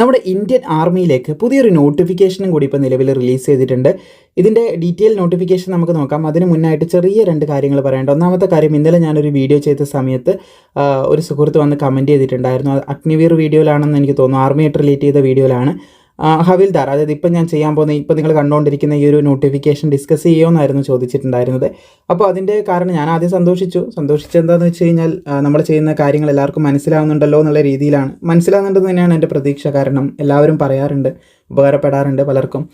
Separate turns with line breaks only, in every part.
നമ്മുടെ ഇന്ത്യൻ ആർമിയിലേക്ക് പുതിയൊരു നോട്ടിഫിക്കേഷനും കൂടി ഇപ്പോൾ നിലവിൽ റിലീസ് ചെയ്തിട്ടുണ്ട്. ഇതിന്റെ ഡീറ്റെയിൽ നോട്ടിഫിക്കേഷൻ നമുക്ക് നോക്കാം. അതിന് മുന്നായിട്ട് ചെറിയ രണ്ട് കാര്യങ്ങൾ പറയേണ്ട ഒന്നാമത്തെ കാര്യം ഇന്നലെ ഞാനൊരു വീഡിയോ ചെയ്ത സമയത്ത് ഒരു സുഹൃത്ത് വന്ന് കമന്റ് ചെയ്തിട്ടുണ്ടായിരുന്നു. അഗ്നിവീർ വീഡിയോയിലാണെന്ന് എനിക്ക് തോന്നുന്നു. ആർമിയായിട്ട് റിലേറ്റ് ചെയ്ത വീഡിയോയിലാണ് ഹവിൽദാർ അതായത് ഇപ്പം ഞാൻ ചെയ്യാൻ പോകുന്ന ഇപ്പം നിങ്ങൾ കണ്ടുകൊണ്ടിരിക്കുന്ന ഈ ഒരു നോട്ടിഫിക്കേഷൻ ഡിസ്കസ് ചെയ്യുമെന്നായിരുന്നു ചോദിച്ചിട്ടുണ്ടായിരുന്നത്. അപ്പോൾ അതിന്റെ കാരണം ഞാൻ ആദ്യം സന്തോഷിച്ചു. സന്തോഷിച്ചെന്താണെന്ന് വെച്ച് കഴിഞ്ഞാൽ നമ്മൾ ചെയ്യുന്ന കാര്യങ്ങൾ എല്ലാവർക്കും മനസ്സിലാവുന്നുണ്ടല്ലോ എന്നുള്ള രീതിയിലാണ്. മനസ്സിലാവുന്നുണ്ടെന്ന് തന്നെയാണ് എന്റെ പ്രതീക്ഷ. കാരണം എല്ലാവരും പറയാറുണ്ട് ഉപകാരപ്പെടാറുണ്ട് പലർക്കും.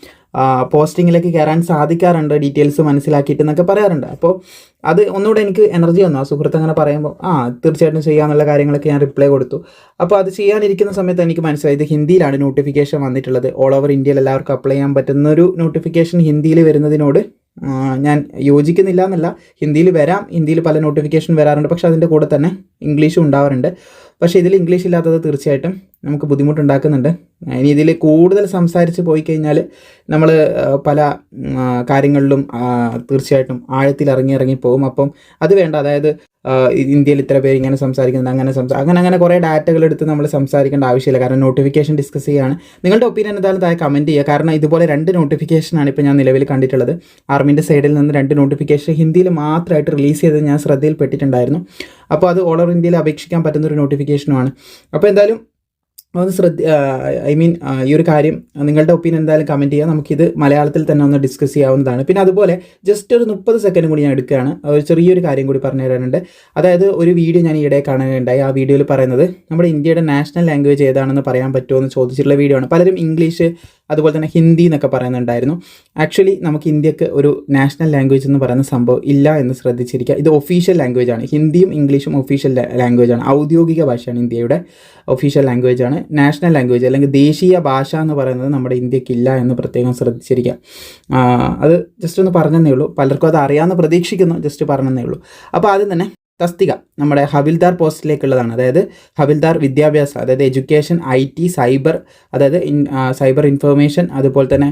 പോസ്റ്റിങ്ങിലേക്ക് കയറാൻ സാധിക്കാറുണ്ട് ഡീറ്റെയിൽസ് മനസ്സിലാക്കിയിട്ട് എന്നൊക്കെ പറയാറുണ്ട്. അപ്പോൾ അത് ഒന്നുകൂടെ എനിക്ക് എനർജി വന്നു. ആ സുഹൃത്ത് അങ്ങനെ പറയുമ്പോൾ ആ തീർച്ചയായിട്ടും ചെയ്യാന്നുള്ള കാര്യങ്ങളൊക്കെ ഞാൻ റിപ്ലൈ കൊടുത്തു. അപ്പോൾ അത് ചെയ്യാനിരിക്കുന്ന സമയത്ത് എനിക്ക് മനസ്സിലായി. ഇത് ഹിന്ദിയിലാണ് നോട്ടിഫിക്കേഷൻ വന്നിട്ടുള്ളത്. ഓൾ ഓവർ ഇന്ത്യയിൽ എല്ലാവർക്കും അപ്ലൈ ചെയ്യാൻ പറ്റുന്ന ഒരു നോട്ടിഫിക്കേഷൻ ഹിന്ദിയിൽ വരുന്നതിനോട് ഞാൻ യോജിക്കുന്നില്ല എന്നല്ല. ഹിന്ദിയിൽ വരാം. ഹിന്ദിയിൽ പല നോട്ടിഫിക്കേഷൻ വരാറുണ്ട്. പക്ഷേ അതിന്റെ കൂടെ തന്നെ ഇംഗ്ലീഷും ഉണ്ടാവാറുണ്ട്. പക്ഷേ ഇതിൽ ഇംഗ്ലീഷ് ഇല്ലാത്തത് തീർച്ചയായിട്ടും നമുക്ക് ബുദ്ധിമുട്ടുണ്ടാക്കുന്നുണ്ട്. ഇനി ഇതിൽ കൂടുതൽ സംസാരിച്ച് പോയി കഴിഞ്ഞാൽ നമ്മൾ പല കാര്യങ്ങളിലും തീർച്ചയായിട്ടും ആഴത്തിൽ ഇറങ്ങി ഇറങ്ങി പോകും. അപ്പം അത് വേണ്ട. അതായത് ഇന്ത്യയിൽ ഇത്ര പേര് ഇങ്ങനെ സംസാരിക്കുന്നത് അങ്ങനെ സംസാ അങ്ങനെ അങ്ങനെ കുറേ ഡാറ്റകൾ എടുത്ത് നമ്മൾ സംസാരിക്കേണ്ട ആവശ്യമില്ല. കാരണം നോട്ടിഫിക്കേഷൻ ഡിസ്കസ് ചെയ്യുകയാണ് നിങ്ങളുടെ ഒപ്പീനിയൻ എന്തായാലും താഴെ കമന്റ് ചെയ്യുക. കാരണം ഇതുപോലെ രണ്ട് നോട്ടിഫിക്കേഷനാണ് ഇപ്പോൾ ഞാൻ നിലവിൽ കണ്ടിട്ടുള്ളത്. ആർമിന്റെ സൈഡിൽ നിന്ന് രണ്ട് നോട്ടിഫിക്കേഷൻ ഹിന്ദിയിൽ മാത്രമായിട്ട് റിലീസ് ചെയ്തത് ഞാൻ ശ്രദ്ധയിൽപ്പെട്ടിട്ടുണ്ടായിരുന്നു. അപ്പോൾ അത് ഓൾ ഓവർ ഇന്ത്യയിൽ അപേക്ഷിക്കാൻ പറ്റുന്ന ഒരു നോട്ടിഫിക്കേഷനുമാണ് അപ്പോൾ എന്തായാലും ഒന്ന് ശ്രദ്ധ ഐ മീൻ ഈ ഒരു കാര്യം നിങ്ങളുടെ ഒപ്പീനിയൻ എന്തായാലും കമന്റ് ചെയ്യുക നമുക്കിത് മലയാളത്തിൽ തന്നെ ഒന്ന് ഡിസ്കസ് ചെയ്യാവുന്നതാണ്. പിന്നെ അതുപോലെ ജസ്റ്റ് ഒരു മുപ്പത് സെക്കൻഡ് കൂടി ഞാൻ എടുക്കുകയാണ്. ഒരു ചെറിയൊരു കാര്യം കൂടി പറഞ്ഞു തരാനുണ്ട്. അതായത് ഒരു വീഡിയോ ഞാൻ ഈയിടെ കാണുകയുണ്ടായി. ആ വീഡിയോയിൽ പറയുന്നത് നമ്മുടെ ഇന്ത്യയുടെ നാഷണൽ ലാംഗ്വേജ് ഏതാണെന്ന് പറയാൻ പറ്റുമോ? എന്ന് ചോദിച്ചിട്ടുള്ള വീഡിയോ ആണ്. പലരും ഇംഗ്ലീഷ് അതുപോലെ തന്നെ ഹിന്ദി എന്നൊക്കെ പറയുന്നുണ്ടായിരുന്നു. ആക്ച്വലി നമുക്ക് ഇന്ത്യയ്ക്ക് ഒരു നാഷണൽ ലാംഗ്വേജ് എന്ന് പറയുന്ന സംഭവം ഇല്ല എന്ന് ശ്രദ്ധിച്ചിരിക്കുക. ഇത് ഒഫീഷ്യൽ ലാംഗ്വേജ് ആണ്. ഹിന്ദിയും ഇംഗ്ലീഷും ഒഫീഷ്യൽ ലാംഗ്വേജ് ആണ്. ഔദ്യോഗിക ഭാഷയാണ് ഇന്ത്യയുടെ ഒഫീഷ്യൽ ലാംഗ്വേജ് ആണ്. നാഷണൽ ലാംഗ്വേജ് അല്ലെങ്കിൽ ദേശീയ ഭാഷ എന്ന് പറയുന്നത് നമ്മുടെ ഇന്ത്യയ്ക്ക് ഇല്ല എന്ന് പ്രത്യേകം ശ്രദ്ധിച്ചിരിക്കുക. അത് ജസ്റ്റ് ഒന്ന് പറഞ്ഞതേ ഉള്ളൂ. പലർക്കും അത് അറിയാമെന്ന് പ്രതീക്ഷിക്കുന്നു. ജസ്റ്റ് പറഞ്ഞതേ ഉള്ളൂ. അപ്പോൾ ആദ്യം തന്നെ തസ്തിക നമ്മുടെ ഹവിൽദാർ പോസ്റ്റിലേക്കുള്ളതാണ്. അതായത് ഹവിൽദാർ വിദ്യാഭ്യാസം അതായത് എഡ്യൂക്കേഷൻ ഐ ടി സൈബർ അതായത് സൈബർ ഇൻഫർമേഷൻ അതുപോലെ തന്നെ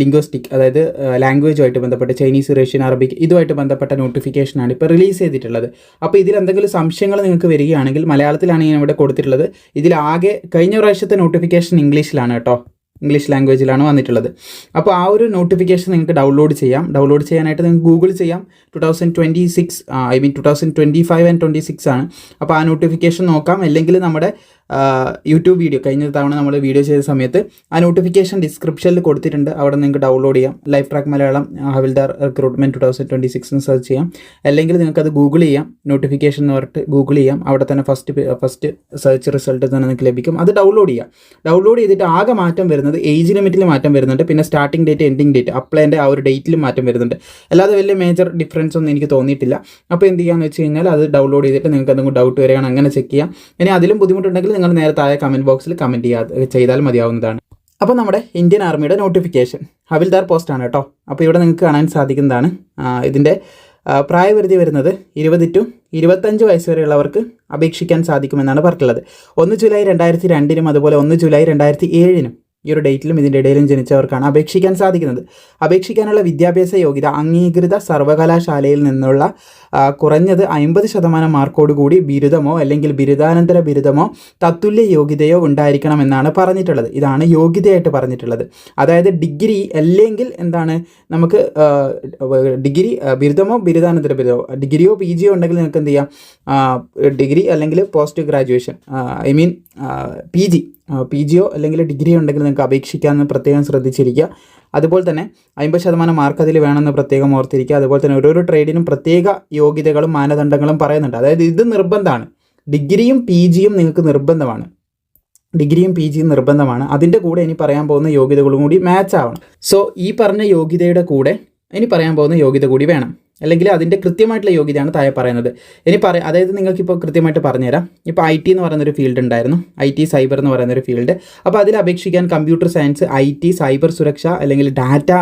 ലിംഗ്വിസ്റ്റിക് അതായത് ലാംഗ്വേജുമായിട്ട് ബന്ധപ്പെട്ട് ചൈനീസ് റഷ്യൻ അറബിക് ഇതുമായിട്ട് ബന്ധപ്പെട്ട നോട്ടിഫിക്കേഷനാണ് ഇപ്പോൾ റിലീസ് ചെയ്തിട്ടുള്ളത്. അപ്പോൾ ഇതിൽ എന്തെങ്കിലും സംശയങ്ങൾ നിങ്ങൾക്ക് വരികയാണെങ്കിൽ മലയാളത്തിലാണ് ഞാൻ ഇവിടെ കൊടുത്തിട്ടുള്ളത്. ഇതിലാകെ കഴിഞ്ഞ പ്രാവശ്യത്തെ നോട്ടിഫിക്കേഷൻ ഇംഗ്ലീഷിലാണ് കേട്ടോ. ഇംഗ്ലീഷ് ലാംഗ്വേജിലാണ് വന്നിട്ടുള്ളത്. അപ്പോൾ ആ ഒരു നോട്ടിഫിക്കേഷൻ നിങ്ങൾക്ക് ഡൗൺലോഡ് ചെയ്യാം. ഡൗൺലോഡ് ചെയ്യാനായിട്ട് നിങ്ങൾക്ക് ഗൂഗിൾ ചെയ്യാം. Two thousand twenty six I mean two thousand twenty five and twenty six ആണ്. അപ്പോൾ ആ നോട്ടിഫിക്കേഷൻ നോക്കാം. അല്ലെങ്കിൽ നമ്മുടെ യൂട്യൂബ് വീഡിയോ കഴിഞ്ഞ തവണ നമ്മൾ വീഡിയോ ചെയ്ത സമയത്ത് ആ നോട്ടിഫിക്കേഷൻ ഡിസ്ക്രിപ്ഷനിൽ കൊടുത്തിട്ടുണ്ട്. അവിടെ നിങ്ങൾക്ക് ഡൗൺലോഡ് ചെയ്യാം. ലൈഫ് ട്രാക്ക് മലയാളം ഹവിൽദാർ recruitment two thousand twenty six എന്ന് സെർച്ച് ചെയ്യാം. അല്ലെങ്കിൽ നിങ്ങൾക്ക് അത് ഗൂഗിൾ ചെയ്യാം. നോട്ടിഫിക്കേഷൻ എന്ന് പറഞ്ഞിട്ട് ഗൂഗിൾ ചെയ്യാം. അവിടെ തന്നെ ഫസ്റ്റ് ഫസ്റ്റ് സെർച്ച് റിസൾട്ട് തന്നെ നിങ്ങൾക്ക് ലഭിക്കും. അത് ഡൗൺലോഡ് ചെയ്യാം. ഡൗൺലോഡ് ചെയ്തിട്ട് ആകെ മാറ്റം വരുന്നത് ഏജ് ലിമിറ്റിൽ മാറ്റം വരുന്നുണ്ട്. പിന്നെ സ്റ്റാർട്ടിംഗ് ഡേറ്റ് എൻഡിങ് ഡേറ്റ് അപ്ലൈന്റെ ആ ഒരു ഡേറ്റിൽ മാറ്റം വരുന്നുണ്ട്. അല്ലാതെ വലിയ മേജർ ഡിഫറൻസ് ഒന്നും എനിക്ക് തോന്നിയിട്ടില്ല. അപ്പോൾ എന്ത് ചെയ്യാന്ന് വെച്ച് കഴിഞ്ഞാൽ അത് ഡൗൺലോഡ് ചെയ്തിട്ട് നിങ്ങൾക്ക് എന്തെങ്കിലും ഡൗട്ട് വരികയാണ് അങ്ങനെ ചെക്ക് ചെയ്യാം. ഇനി അതിലും ബുദ്ധിമുട്ടുണ്ടെങ്കിൽ നിങ്ങൾ നേരെ താഴെ കമന്റ് ബോക്സിൽ കമന്റ് ചെയ്യാ ചെയ്താൽ മതിയാവുന്നതാണ്. അപ്പോൾ നമ്മുടെ ഇന്ത്യൻ ആർമിയുടെ നോട്ടിഫിക്കേഷൻ ഹവിൽദാർ പോസ്റ്റാണ് കേട്ടോ. അപ്പോൾ ഇവിടെ നിങ്ങൾക്ക് കാണാൻ സാധിക്കുന്നതാണ്. ഇതിന്റെ പ്രായപരിധി വരുന്നത് ഇരുപത് ടു ഇരുപത്തഞ്ച് വയസ്സ് വരെയുള്ളവർക്ക് അപേക്ഷിക്കാൻ സാധിക്കുമെന്നാണ് പറഞ്ഞിട്ടുള്ളത്. ഒന്ന് ജൂലൈ രണ്ടായിരത്തി രണ്ടിനും അതുപോലെ ഒന്ന് ജൂലൈ രണ്ടായിരത്തി ഏഴിനും ഈ ഒരു ഡേറ്റിലും ഇതിന്റെ ഇടയിലും ജനിച്ചവർക്കാണ് അപേക്ഷിക്കാൻ സാധിക്കുന്നത്. അപേക്ഷിക്കാനുള്ള വിദ്യാഭ്യാസ യോഗ്യത അംഗീകൃത സർവകലാശാലയിൽ നിന്നുള്ള കുറഞ്ഞത് അമ്പത് ശതമാനം കൂടി ബിരുദമോ അല്ലെങ്കിൽ ബിരുദാനന്തര ബിരുദമോ തത്തുല്യ യോഗ്യതയോ ഉണ്ടായിരിക്കണമെന്നാണ് പറഞ്ഞിട്ടുള്ളത്. ഇതാണ് യോഗ്യതയായിട്ട് പറഞ്ഞിട്ടുള്ളത്. അതായത് ഡിഗ്രി അല്ലെങ്കിൽ എന്താണ് നമുക്ക് ഡിഗ്രി ബിരുദമോ ബിരുദാനന്തര ബിരുദമോ ഡിഗ്രിയോ പി ജിയോ ഉണ്ടെങ്കിൽ നിങ്ങൾക്ക് എന്ത് ചെയ്യാം ഡിഗ്രി അല്ലെങ്കിൽ post graduation I mean P G P Jio അല്ലെങ്കിൽ ഡിഗ്രി ഉണ്ടെങ്കിൽ നിങ്ങൾക്ക് അപേക്ഷിക്കാമെന്ന് പ്രത്യേകം ശ്രദ്ധിച്ചിരിക്കുക. അതുപോലെ തന്നെ അമ്പത് ശതമാനം മാർക്ക് അതിൽ വേണമെന്ന് പ്രത്യേകം ഓർത്തിരിക്കുക. അതുപോലെ തന്നെ ഓരോരോ ട്രേഡിനും പ്രത്യേക യോഗ്യതകളും മാനദണ്ഡങ്ങളും പറയുന്നുണ്ട്. അതായത് ഇത് നിർബന്ധമാണ്. ഡിഗ്രിയും പി ജിയും നിങ്ങൾക്ക് നിർബന്ധമാണ്. ഡിഗ്രിയും പി ജിയും നിർബന്ധമാണ്. അതിന്റെ കൂടെ ഇനി പറയാൻ പോകുന്ന യോഗ്യതകളും കൂടി മാച്ച് ആവണം. സോ ഈ പറഞ്ഞ യോഗ്യതയുടെ കൂടെ ഇനി പറയാൻ പോകുന്ന യോഗ്യത കൂടി വേണം. അല്ലെങ്കിൽ അതിന്റെ കൃത്യമായിട്ടുള്ള യോഗ്യതയാണ് താഴെ പറയുന്നത്. ഇനി പറ അതായത് നിങ്ങൾക്കിപ്പോൾ കൃത്യമായിട്ട് പറഞ്ഞുതരാം. ഇപ്പോൾ ഐ ടി എന്ന് പറയുന്നൊരു ഫീൽഡ് ഉണ്ടായിരുന്നു. ഐ ടി സൈബർ എന്ന് പറയുന്നൊരു ഫീൽഡ് അപ്പോൾ അതിൽ അപേക്ഷിക്കാൻ computer science I T cyber സുരക്ഷ അല്ലെങ്കിൽ ഡാറ്റ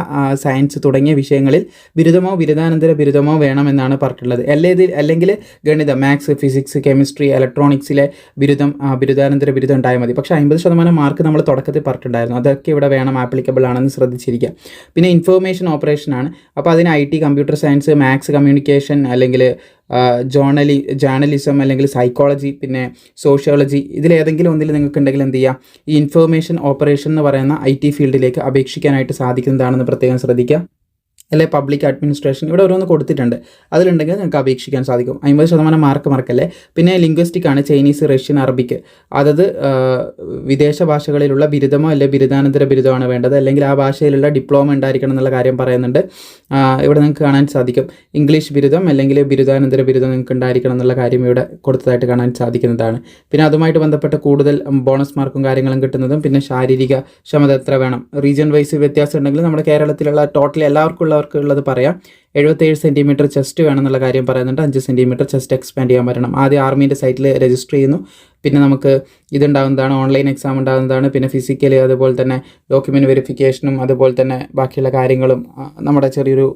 സയൻസ് തുടങ്ങിയ വിഷയങ്ങളിൽ ബിരുദമോ ബിരുദാനന്തര ബിരുദമോ വേണമെന്നാണ് പറഞ്ഞിട്ടുള്ളത്. അല്ലെങ്കിൽ അല്ലെങ്കിൽ ഗണിതം മാത്സ് ഫിസിക്സ് കെമിസ്ട്രി ഇലക്ട്രോണിക്സിലെ ബിരുദം ബിരുദാനന്തര ബിരുദം ഉണ്ടായാൽ മതി. പക്ഷേ അമ്പത് ശതമാനം മാർക്ക് നമ്മൾ തുടക്കത്തിൽ പറഞ്ഞിട്ടുണ്ടായിരുന്നു. അതൊക്കെ ഇവിടെ വേണം ആപ്ലിക്കബിൾ ആണെന്ന് ശ്രദ്ധിച്ചിരിക്കുക. പിന്നെ ഇൻഫർമേഷൻ ഓപ്പറേഷൻ ആണ്. അപ്പോൾ അതിന് I T computer science maths communication അല്ലെങ്കിൽ ജേണലി ജേണലിസം അല്ലെങ്കിൽ സൈക്കോളജി പിന്നെ സോഷ്യോളജി ഇതിലേതെങ്കിലും ഒന്നിൽ നിങ്ങൾക്ക് ഉണ്ടെങ്കിൽ എന്ത് ചെയ്യുക ഈ ഇൻഫർമേഷൻ ഓപ്പറേഷൻ എന്ന് പറയുന്ന ഐ ടി ഫീൽഡിലേക്ക് അപേക്ഷിക്കാനായിട്ട് സാധിക്കുന്നതാണെന്ന് പ്രത്യേകം ശ്രദ്ധിക്കുക. അല്ലെ പബ്ലിക് അഡ്മിനിസ്ട്രേഷൻ ഇവിടെ ഓരോന്ന് കൊടുത്തിട്ടുണ്ട്. അതിലുണ്ടെങ്കിൽ നിങ്ങൾക്ക് അപേക്ഷിക്കാൻ സാധിക്കും. അമ്പത് ശതമാനം മാർക്ക് മറക്കല്ലേ പിന്നെ ലിംഗ്വിസ്റ്റിക് ആണ് ചൈനീസ് റഷ്യൻ അറബിക്ക് അതത് വിദേശ ഭാഷകളിലുള്ള ബിരുദമോ അല്ലെങ്കിൽ ബിരുദാനന്തര ബിരുദമാണ് വേണ്ടത്. അല്ലെങ്കിൽ ആ ഭാഷയിലുള്ള ഡിപ്ലോമ ഉണ്ടായിരിക്കണം എന്നുള്ള കാര്യം പറയുന്നുണ്ട്. ഇവിടെ നിങ്ങൾക്ക് കാണാൻ സാധിക്കും. ഇംഗ്ലീഷ് ബിരുദം അല്ലെങ്കിൽ ബിരുദാനന്തര ബിരുദം നിങ്ങൾക്ക് ഉണ്ടായിരിക്കണം എന്നുള്ള കാര്യം ഇവിടെ കൊടുത്തതായിട്ട് കാണാൻ സാധിക്കുന്നതാണ്. പിന്നെ അതുമായിട്ട് ബന്ധപ്പെട്ട കൂടുതൽ ബോണസ് മാർക്കും കാര്യങ്ങളും കിട്ടുന്നതും പിന്നെ ശാരീരിക ക്ഷമത എത്ര വേണം? റീജിയൻ വൈസ് വ്യത്യാസം ഉണ്ടെങ്കിൽ നമ്മുടെ കേരളത്തിലുള്ള ടോട്ടലി എല്ലാവർക്കും ഉള്ളവർക്ക് ഉള്ളത് പറയാം. എഴുപത്തേഴ് സെന്റിമീറ്റർ ചെസ്റ്റ് വേണമെന്നുള്ള കാര്യം പറയുന്നുണ്ട്. അഞ്ച് സെന്റിമീറ്റർ ചെസ്റ്റ് എക്സ്പാൻഡ് ചെയ്യാൻ പറ്റണം. ആദ്യം ആർമീന്റെ സൈറ്റിൽ രജിസ്റ്റർ ചെയ്യുന്നു. പിന്നെ നമുക്ക് ഇതുണ്ടാകുന്നതാണ് ഓൺലൈൻ എക്സാം ഉണ്ടാകുന്നതാണ് പിന്നെ ഫിസിക്കലി അതുപോലെ തന്നെ ഡോക്യുമെന്റ് വെരിഫിക്കേഷനും അതുപോലെ തന്നെ ബാക്കിയുള്ള കാര്യങ്ങളും നമ്മുടെ ചെറിയൊരു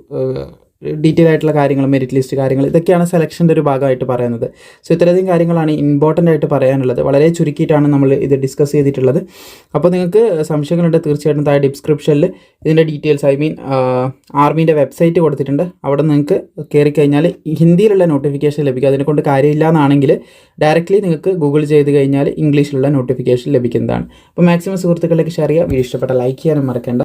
ഡീറ്റെയിൽ ആയിട്ടുള്ള കാര്യങ്ങൾ മെറിറ്റ് ലിസ്റ്റ് കാര്യങ്ങൾ ഇതൊക്കെയാണ് സെലക്ഷന്റെ ഒരു ഭാഗമായിട്ട് പറയുന്നത്. സോ ഇത്രയധികം കാര്യങ്ങളാണ് ഇമ്പോർട്ടന്റ് ആയിട്ട് പറയാനുള്ളത്. വളരെ ചുരുക്കിയിട്ടാണ് നമ്മൾ ഇത് ഡിസ്കസ് ചെയ്തിട്ടുള്ളത്. അപ്പോൾ നിങ്ങൾക്ക് സംശയങ്ങളുണ്ട് തീർച്ചയായിട്ടും താഴെ ഡിസ്ക്രിപ്ഷനിൽ ഇതിന്റെ ഡീറ്റെയിൽസ് ഐ മീൻ ആർമീന്റെ വെബ്സൈറ്റ് കൊടുത്തിട്ടുണ്ട്. അവിടെ നിങ്ങൾക്ക് കയറി കഴിഞ്ഞാൽ ഹിന്ദിയിലുള്ള നോട്ടിഫിക്കേഷൻ ലഭിക്കും. അതിനെക്കൊണ്ട് കാര്യമില്ല എന്നാണെങ്കിൽ ഡയറക്റ്റ്ലി നിങ്ങൾക്ക് ഗൂഗിൾ ചെയ്ത് കഴിഞ്ഞാൽ ഇംഗ്ലീഷിലുള്ള നോട്ടിഫിക്കേഷൻ ലഭിക്കുന്നതാണ്. അപ്പോൾ മാക്സിമം സുഹൃത്തുക്കളിലേക്ക് ഷെയർ ചെയ്യുക. വീഡിയോ ഇഷ്ടപ്പെട്ട ലൈക്ക് ചെയ്യാനും മറക്കേണ്ട.